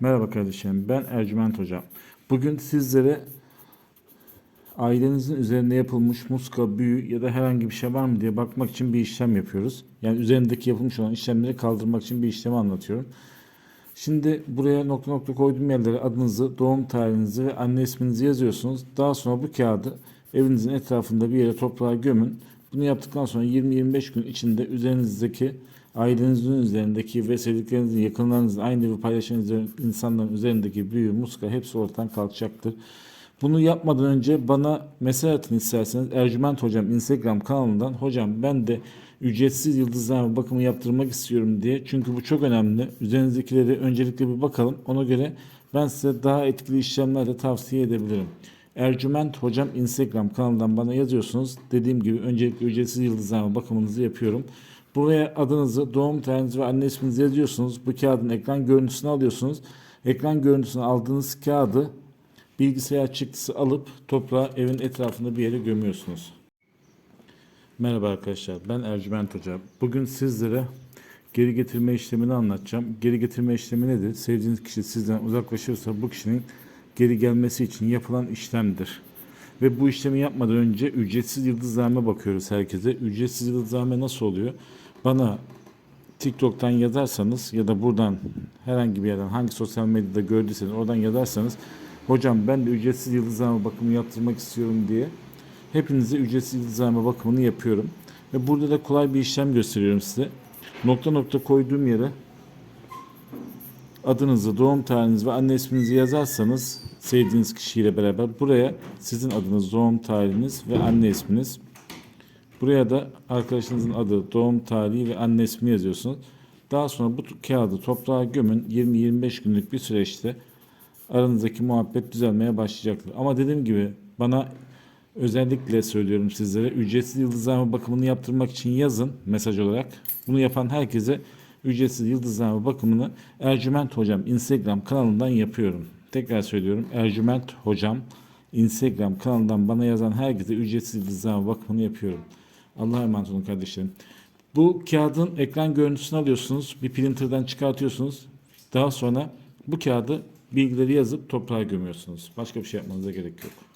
Merhaba kardeşim, ben Ercüment Hocam. Bugün sizlere ailenizin üzerinde yapılmış muska, büyü ya da herhangi bir şey var mı diye bakmak için bir işlem yapıyoruz. Yani üzerindeki yapılmış olan işlemleri kaldırmak için bir işlemi anlatıyorum. Şimdi buraya nokta nokta koyduğum yerlere adınızı, doğum tarihinizi ve anne isminizi yazıyorsunuz. Daha sonra bu kağıdı evinizin etrafında bir yere toprağa gömün. Bunu yaptıktan sonra 20-25 gün içinde üzerinizdeki ailenizin üzerindeki ve sevdiklerinizin, yakınlarınızın, aynı evi paylaşan insanların üzerindeki büyü, muska hepsi ortadan kalkacaktır. Bunu yapmadan önce bana mesaj atın isterseniz Ercüment Hocam Instagram kanalından hocam ben de ücretsiz yıldızlama bakımı yaptırmak istiyorum diye. Çünkü bu çok önemli. Üzerinizdekileri öncelikle bir bakalım. Ona göre ben size daha etkili işlemler de tavsiye edebilirim. Ercüment Hocam Instagram kanalından bana yazıyorsunuz. Dediğim gibi öncelikle ücretsiz yıldızlama bakımınızı yapıyorum. Buraya adınızı, doğum tarihinizi ve anne isminizi yazıyorsunuz. Bu kağıdın ekran görüntüsünü alıyorsunuz. Ekran görüntüsünü aldığınız kağıdı bilgisayar çıktısı alıp toprağa evin etrafında bir yere gömüyorsunuz. Merhaba arkadaşlar ben Ercüment Hoca. Bugün sizlere geri getirme işlemini anlatacağım. Geri getirme işlemi nedir? Sevdiğiniz kişi sizden uzaklaşırsa bu kişinin geri gelmesi için yapılan işlemdir. Ve bu işlemi yapmadan önce ücretsiz yıldızlarına bakıyoruz herkese. Ücretsiz yıldızlarme nasıl oluyor? Bana TikTok'tan yazarsanız ya da buradan herhangi bir yerden hangi sosyal medyada gördüyseniz oradan yazarsanız hocam ben de ücretsiz yıldızlama bakımı yaptırmak istiyorum diye hepinize ücretsiz yıldızlama bakımını yapıyorum. Ve burada da kolay bir işlem gösteriyorum size. Nokta nokta koyduğum yere adınızı, doğum tarihinizi ve anne isminizi yazarsanız sevdiğiniz kişiyle beraber buraya sizin adınız, doğum tarihiniz ve anne isminiz Buraya da arkadaşınızın adı, doğum tarihi ve anne ismi yazıyorsunuz. Daha sonra bu kağıdı toprağa gömün. 20-25 günlük bir süreçte aranızdaki muhabbet düzelmeye başlayacaktır. Ama dediğim gibi bana özellikle söylüyorum sizlere ücretsiz yıldızlama bakımını yaptırmak için yazın mesaj olarak. Bunu yapan herkese ücretsiz yıldızlama bakımını Ercüment Hocam Instagram kanalından yapıyorum. Tekrar söylüyorum Ercüment Hocam Instagram kanalından bana yazan herkese ücretsiz yıldızlama bakımını yapıyorum. Allah'a emanet olun kardeşlerim. Bu kağıdın ekran görüntüsünü alıyorsunuz. Bir printer'dan çıkartıyorsunuz. Daha sonra bu kağıdı bilgileri yazıp toprağa gömüyorsunuz. Başka bir şey yapmanıza gerek yok.